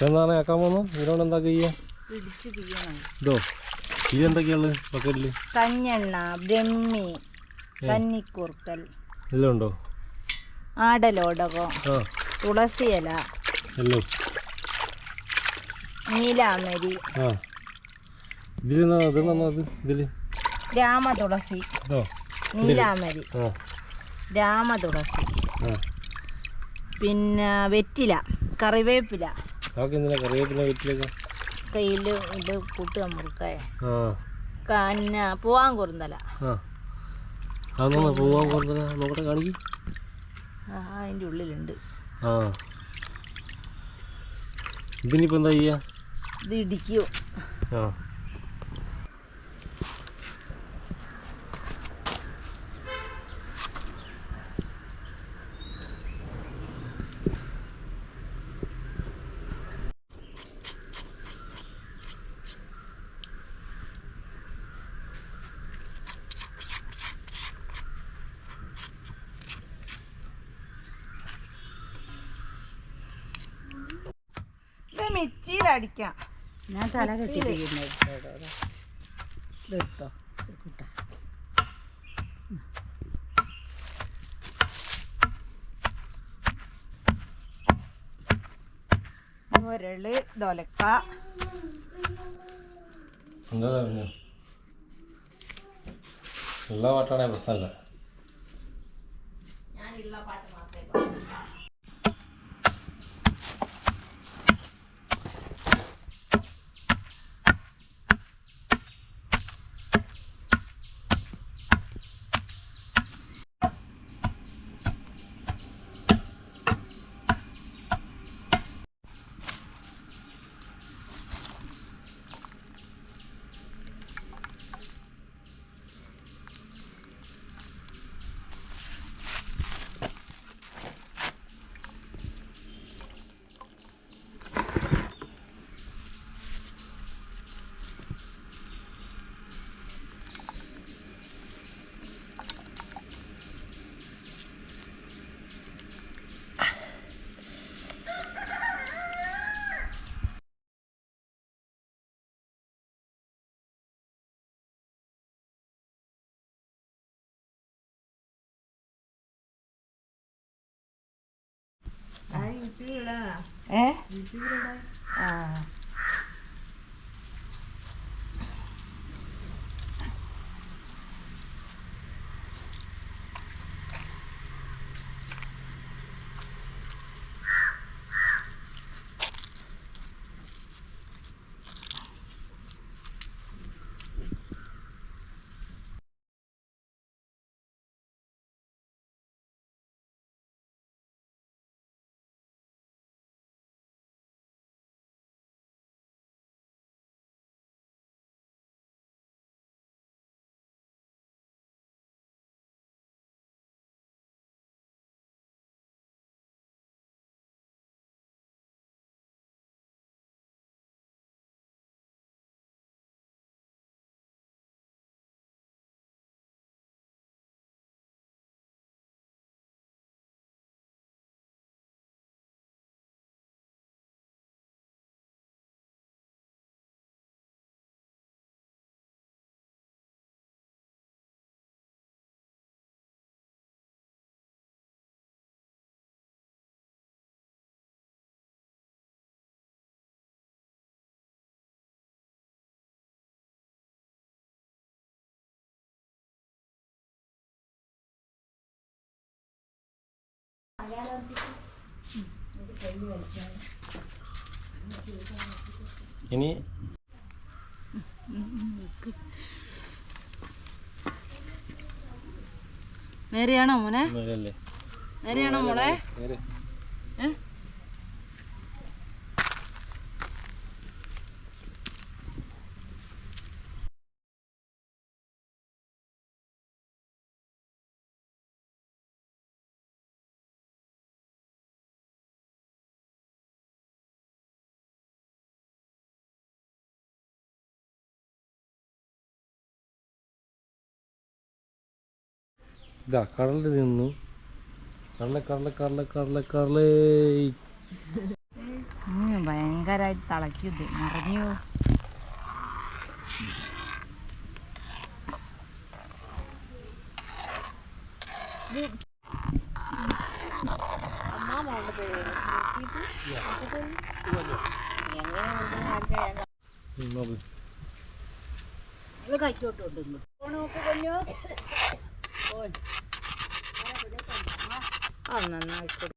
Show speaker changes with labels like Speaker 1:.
Speaker 1: എന്താണ് ആക്കാൻ പോകുന്നത്? ഇതിനോട് എന്താ
Speaker 2: പിടിച്ച് പിയ്യണം
Speaker 1: ഇതോ ഇതെന്തൊക്കെയുള്ളത് ബക്കറ്റിൽ
Speaker 2: കഞ്ഞെണ്ണ ബ്രഹ്മി കന്നിക്കുറുക്കൽ
Speaker 1: എല്ലാം ഉണ്ടോ?
Speaker 2: ആടലോടകം
Speaker 1: ആ.
Speaker 2: തുളസിയില
Speaker 1: എല്ലാം.
Speaker 2: നീലാമരി
Speaker 1: ആ. ഇതിൽ ഇത്? അത് ഇതിൽ
Speaker 2: രാമതുളസി
Speaker 1: ഇതോ
Speaker 2: നീലാമരി രാമതുളസി.
Speaker 1: ആ.
Speaker 2: പിന്നെ വെറ്റില കറിവേപ്പില.
Speaker 1: കറിവേപ്പില വെറ്റില
Speaker 2: കയ്യിൽ ഇത് കൂട്ടുക മുറുക്കായ
Speaker 1: ആ.
Speaker 2: കന്ന പൂവാൻ കുറുന്തല.
Speaker 1: പോവാൻ പോകുന്നത് നോക്കട്ടെ കാണിക്കും.
Speaker 2: ആ അതിന്റെ ഉള്ളിലുണ്ട്.
Speaker 1: ആ. ഇതിനിപ്പോൾ എന്താ ചെയ്യുക
Speaker 2: ഇത് ഇടിക്കോ.
Speaker 1: ആ.
Speaker 2: ഇത് മിച്ചിയിലടിക്കാം
Speaker 3: ഞാൻ തല കെട്ടിയിരിക്കുന്നത് ഇതെടുത്തോ കൂട്ടാ
Speaker 2: മുരൾ ദൊലക്ക.
Speaker 1: എന്താ ഉള്ള പാട്ടാണെ പ്രശ്നമല്ല
Speaker 2: ഏ? ആ.
Speaker 1: ഇനി
Speaker 2: നേരെയാണോ മോനെ? നേരെയാണോ മോളെ? ഏ?
Speaker 1: ഇതാ കടലിൽ നിന്നു. കറല കറല കറല കറല കറലേ
Speaker 2: ഭയങ്കരമായിട്ട് തിളക്കിയത് നിറഞ്ഞു
Speaker 1: നോക്ക്.
Speaker 3: ഇത് Oi. Avnen
Speaker 2: er ikke